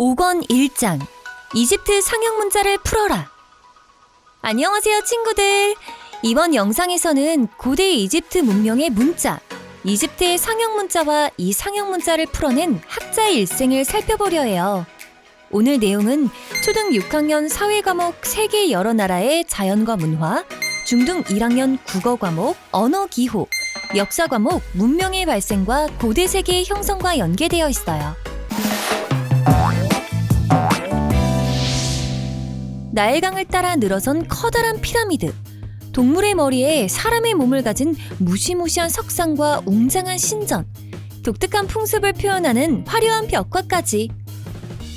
5권 1장 이집트 상형 문자를 풀어라. 안녕하세요, 친구들. 이번 영상에서는 고대 이집트 문명의 문자, 이집트의 상형 문자와 이 상형 문자를 풀어낸 학자의 일생을 살펴보려 해요. 오늘 내용은 초등 6학년 사회 과목 세계 여러 나라의 자연과 문화, 중등 1학년 국어 과목 언어 기호, 역사 과목 문명의 발생과 고대 세계의 형성과 연계되어 있어요. 나일강을 따라 늘어선 커다란 피라미드. 동물의 머리에 사람의 몸을 가진 무시무시한 석상과 웅장한 신전. 독특한 풍습을 표현하는 화려한 벽화까지.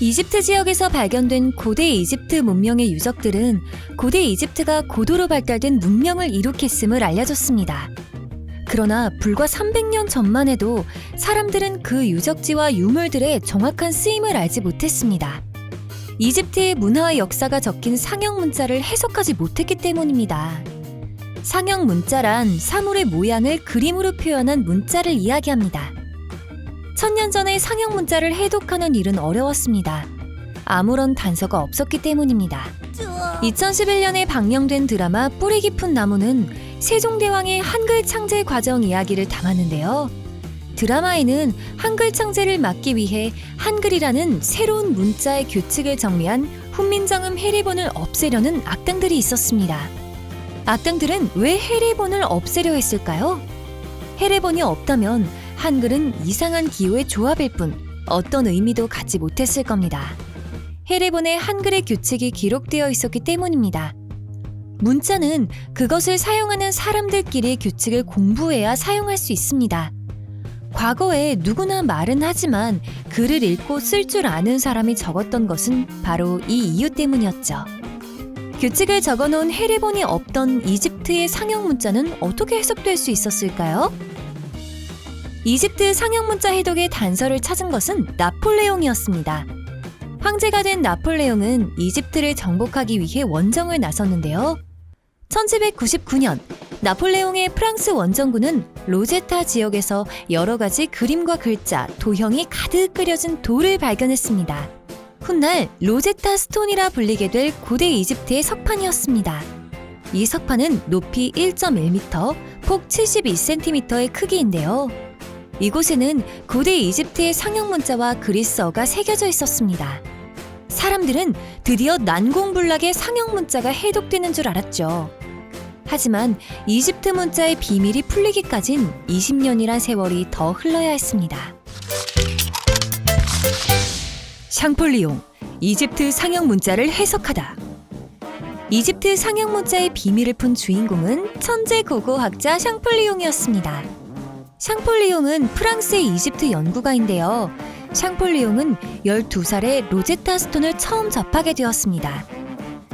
이집트 지역에서 발견된 고대 이집트 문명의 유적들은 고대 이집트가 고도로 발달된 문명을 이룩했음을 알려줬습니다. 그러나 불과 300년 전만 해도 사람들은 그 유적지와 유물들의 정확한 쓰임을 알지 못했습니다. 이집트의 문화와 역사가 적힌 상형 문자를 해석하지 못했기 때문입니다. 상형 문자란 사물의 모양을 그림으로 표현한 문자를 이야기합니다. 천년 전에 상형 문자를 해독하는 일은 어려웠습니다. 아무런 단서가 없었기 때문입니다. 2011년에 방영된 드라마 뿌리 깊은 나무는 세종대왕의 한글 창제 과정 이야기를 담았는데요. 드라마에는 한글 창제를 막기 위해 한글이라는 새로운 문자의 규칙을 정리한 훈민정음 해리본을 없애려는 악당들이 있었습니다. 악당들은 왜 해리본을 없애려 했을까요? 해리본이 없다면 한글은 이상한 기호의 조합일 뿐 어떤 의미도 갖지 못했을 겁니다. 해리본에 한글의 규칙이 기록되어 있었기 때문입니다. 문자는 그것을 사용하는 사람들끼리 규칙을 공부해야 사용할 수 있습니다. 과거에 누구나 말은 하지만 글을 읽고 쓸 줄 아는 사람이 적었던 것은 바로 이 이유 때문이었죠. 규칙을 적어 놓은 해리본이 없던 이집트의 상형 문자는 어떻게 해석될 수 있었을까요? 이집트 상형 문자 해독의 단서를 찾은 것은 나폴레옹이었습니다. 황제가 된 나폴레옹은 이집트를 정복하기 위해 원정을 나섰는데요. 1799년 나폴레옹의 프랑스 원정군은 로제타 지역에서 여러 가지 그림과 글자, 도형이 가득 그려진 돌을 발견했습니다. 훗날 로제타 스톤이라 불리게 될 고대 이집트의 석판이었습니다. 이 석판은 높이 1.1m, 폭 72cm의 크기인데요. 이곳에는 고대 이집트의 상형 문자와 그리스어가 새겨져 있었습니다. 사람들은 드디어 난공불락의 상형 문자가 해독되는 줄 알았죠. 하지만 이집트 문자의 비밀이 풀리기까진 20년이란 세월이 더 흘러야 했습니다. 샹폴리옹, 이집트 상형 문자를 해석하다. 이집트 상형 문자의 비밀을 푼 주인공은 천재 고고학자 샹폴리옹이었습니다. 샹폴리옹은 프랑스의 이집트 연구가인데요. 샹폴리옹은 12살에 로제타 스톤을 처음 접하게 되었습니다.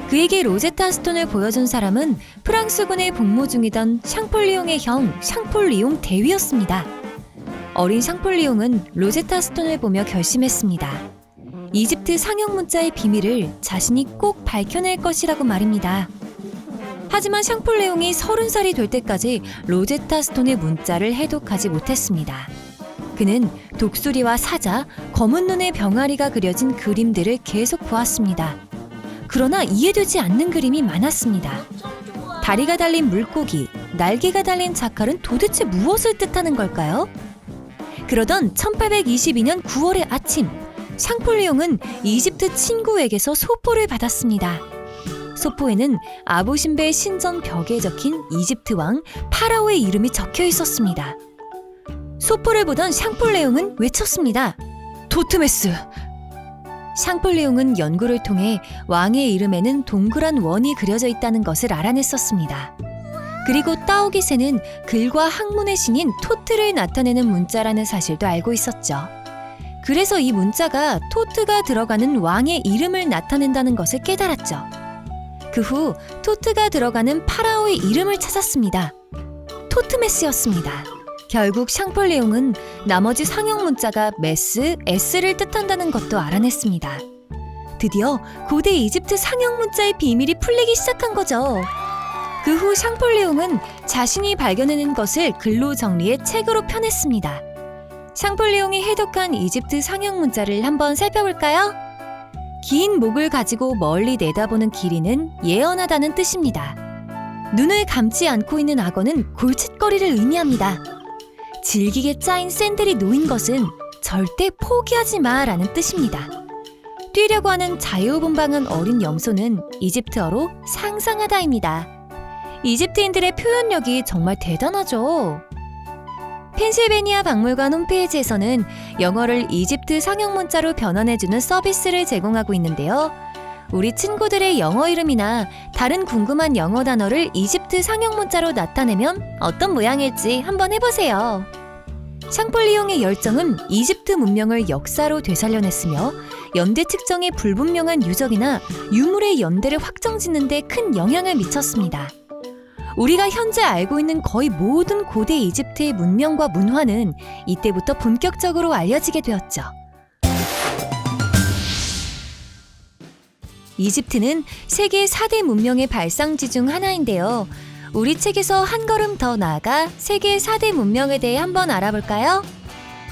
그에게 로제타 스톤을 보여준 사람은 프랑스군에 복무 중이던 샹폴리옹의 형 샹폴리옹 대위였습니다. 어린 샹폴리옹은 로제타 스톤을 보며 결심했습니다. 이집트 상형 문자의 비밀을 자신이 꼭 밝혀낼 것이라고 말입니다. 하지만 샹폴레옹이 서른 살이 될 때까지 로제타 스톤의 문자를 해독하지 못했습니다. 그는 독수리와 사자, 검은 눈의 병아리가 그려진 그림들을 계속 보았습니다. 그러나 이해되지 않는 그림이 많았습니다. 다리가 달린 물고기, 날개가 달린 자칼은 도대체 무엇을 뜻하는 걸까요? 그러던 1822년 9월의 아침, 샹폴리옹은 이집트 친구에게서 소포를 받았습니다. 소포에는 아부신베 신전 벽에 적힌 이집트 왕 파라오의 이름이 적혀 있었습니다. 소포를 보던 샹폴레옹은 외쳤습니다. 토트메스! 샹폴레옹은 연구를 통해 왕의 이름에는 동그란 원이 그려져 있다는 것을 알아냈었습니다. 그리고 따오기세는 글과 학문의 신인 토트를 나타내는 문자라는 사실도 알고 있었죠. 그래서 이 문자가 토트가 들어가는 왕의 이름을 나타낸다는 것을 깨달았죠. 그 후 토트가 들어가는 파라오의 이름을 찾았습니다. 토트메스였습니다. 결국 샹폴레옹은 나머지 상형 문자가 메스, S를 뜻한다는 것도 알아냈습니다. 드디어 고대 이집트 상형 문자의 비밀이 풀리기 시작한 거죠. 그 후 샹폴레옹은 자신이 발견해낸 것을 글로 정리해 책으로 펴냈습니다. 샹폴레옹이 해독한 이집트 상형 문자를 한번 살펴볼까요? 긴 목을 가지고 멀리 내다보는 길이는 예언하다는 뜻입니다. 눈을 감지 않고 있는 악어는 골칫거리를 의미합니다. 질기게 짜인 샌들이 놓인 것은 절대 포기하지 마라는 뜻입니다. 뛰려고 하는 자유분방한 어린 염소는 이집트어로 상상하다입니다. 이집트인들의 표현력이 정말 대단하죠. 펜실베니아 박물관 홈페이지에서는 영어를 이집트 상형 문자로 변환해주는 서비스를 제공하고 있는데요. 우리 친구들의 영어 이름이나 다른 궁금한 영어 단어를 이집트 상형 문자로 나타내면 어떤 모양일지 한번 해보세요. 샹폴리옹의 열정은 이집트 문명을 역사로 되살려냈으며 연대 측정의 불분명한 유적이나 유물의 연대를 확정짓는 데 큰 영향을 미쳤습니다. 우리가 현재 알고 있는 거의 모든 고대 이집트의 문명과 문화는 이때부터 본격적으로 알려지게 되었죠. 이집트는 세계 4대 문명의 발상지 중 하나인데요. 우리 책에서 한 걸음 더 나아가 세계 4대 문명에 대해 한번 알아볼까요?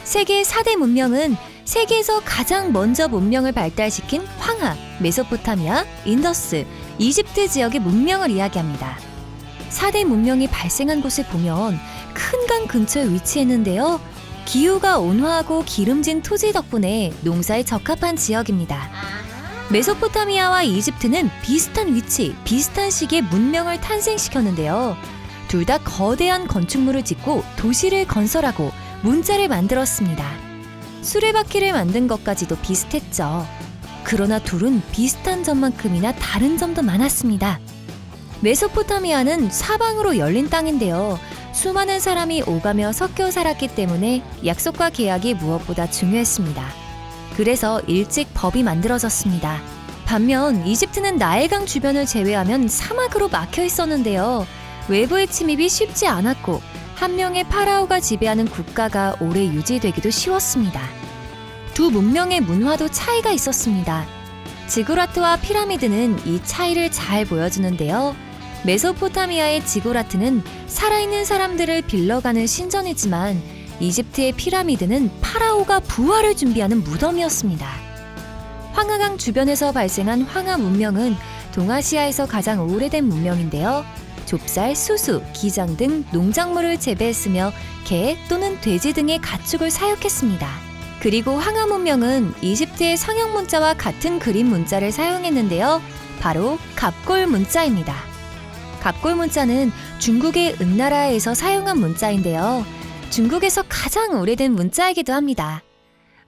세계 4대 문명은 세계에서 가장 먼저 문명을 발달시킨 황하, 메소포타미아, 인더스, 이집트 지역의 문명을 이야기합니다. 4대 문명이 발생한 곳을 보면 큰 강 근처에 위치했는데요. 기후가 온화하고 기름진 토지 덕분에 농사에 적합한 지역입니다. 메소포타미아와 이집트는 비슷한 위치, 비슷한 시기에 문명을 탄생시켰는데요. 둘 다 거대한 건축물을 짓고 도시를 건설하고 문자를 만들었습니다. 수레바퀴를 만든 것까지도 비슷했죠. 그러나 둘은 비슷한 점만큼이나 다른 점도 많았습니다. 메소포타미아는 사방으로 열린 땅인데요. 수많은 사람이 오가며 섞여 살았기 때문에 약속과 계약이 무엇보다 중요했습니다. 그래서 일찍 법이 만들어졌습니다. 반면 이집트는 나일강 주변을 제외하면 사막으로 막혀 있었는데요. 외부의 침입이 쉽지 않았고 한 명의 파라오가 지배하는 국가가 오래 유지되기도 쉬웠습니다. 두 문명의 문화도 차이가 있었습니다. 지구라트와 피라미드는 이 차이를 잘 보여주는데요. 메소포타미아의 지구라트는 살아있는 사람들을 빌러가는 신전이지만 이집트의 피라미드는 파라오가 부활을 준비하는 무덤이었습니다. 황하강 주변에서 발생한 황하 문명은 동아시아에서 가장 오래된 문명인데요. 좁쌀, 수수, 기장 등 농작물을 재배했으며 개 또는 돼지 등의 가축을 사육했습니다. 그리고 황하 문명은 이집트의 상형 문자와 같은 그림 문자를 사용했는데요. 바로 갑골 문자입니다. 갑골 문자는 중국의 은나라에서 사용한 문자인데요. 중국에서 가장 오래된 문자이기도 합니다.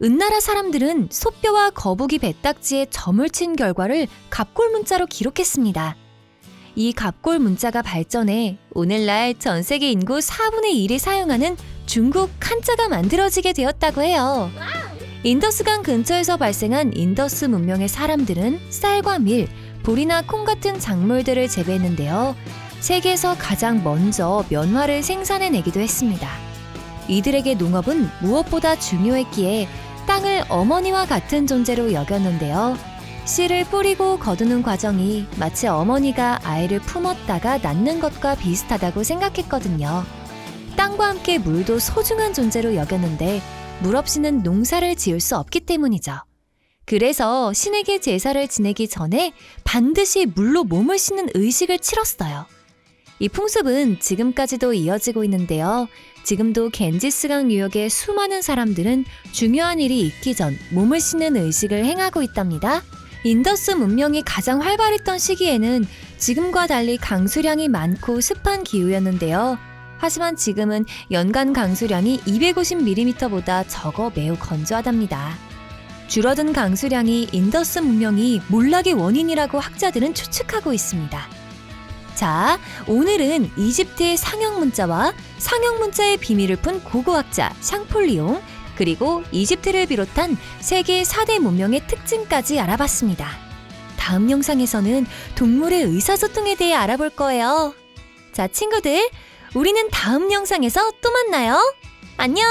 은나라 사람들은 소뼈와 거북이 배딱지에 점을 친 결과를 갑골 문자로 기록했습니다. 이 갑골 문자가 발전해 오늘날 전 세계 인구 4분의 1이 사용하는 중국 한자가 만들어지게 되었다고 해요. 인더스강 근처에서 발생한 인더스 문명의 사람들은 쌀과 밀, 보리나 콩 같은 작물들을 재배했는데요. 세계에서 가장 먼저 면화를 생산해내기도 했습니다. 이들에게 농업은 무엇보다 중요했기에 땅을 어머니와 같은 존재로 여겼는데요. 씨를 뿌리고 거두는 과정이 마치 어머니가 아이를 품었다가 낳는 것과 비슷하다고 생각했거든요. 땅과 함께 물도 소중한 존재로 여겼는데 물 없이는 농사를 지을 수 없기 때문이죠. 그래서 신에게 제사를 지내기 전에 반드시 물로 몸을 씻는 의식을 치렀어요. 이 풍습은 지금까지도 이어지고 있는데요. 지금도 겐지스강 유역의 수많은 사람들은 중요한 일이 있기 전 몸을 씻는 의식을 행하고 있답니다. 인더스 문명이 가장 활발했던 시기에는 지금과 달리 강수량이 많고 습한 기후였는데요. 하지만 지금은 연간 강수량이 250mm보다 적어 매우 건조하답니다. 줄어든 강수량이 인더스 문명이 몰락의 원인이라고 학자들은 추측하고 있습니다. 자, 오늘은 이집트의 상형 문자와 상형 문자의 비밀을 푼 고고학자 샹폴리옹 그리고 이집트를 비롯한 세계 4대 문명의 특징까지 알아봤습니다. 다음 영상에서는 동물의 의사소통에 대해 알아볼 거예요. 자, 친구들, 우리는 다음 영상에서 또 만나요. 안녕!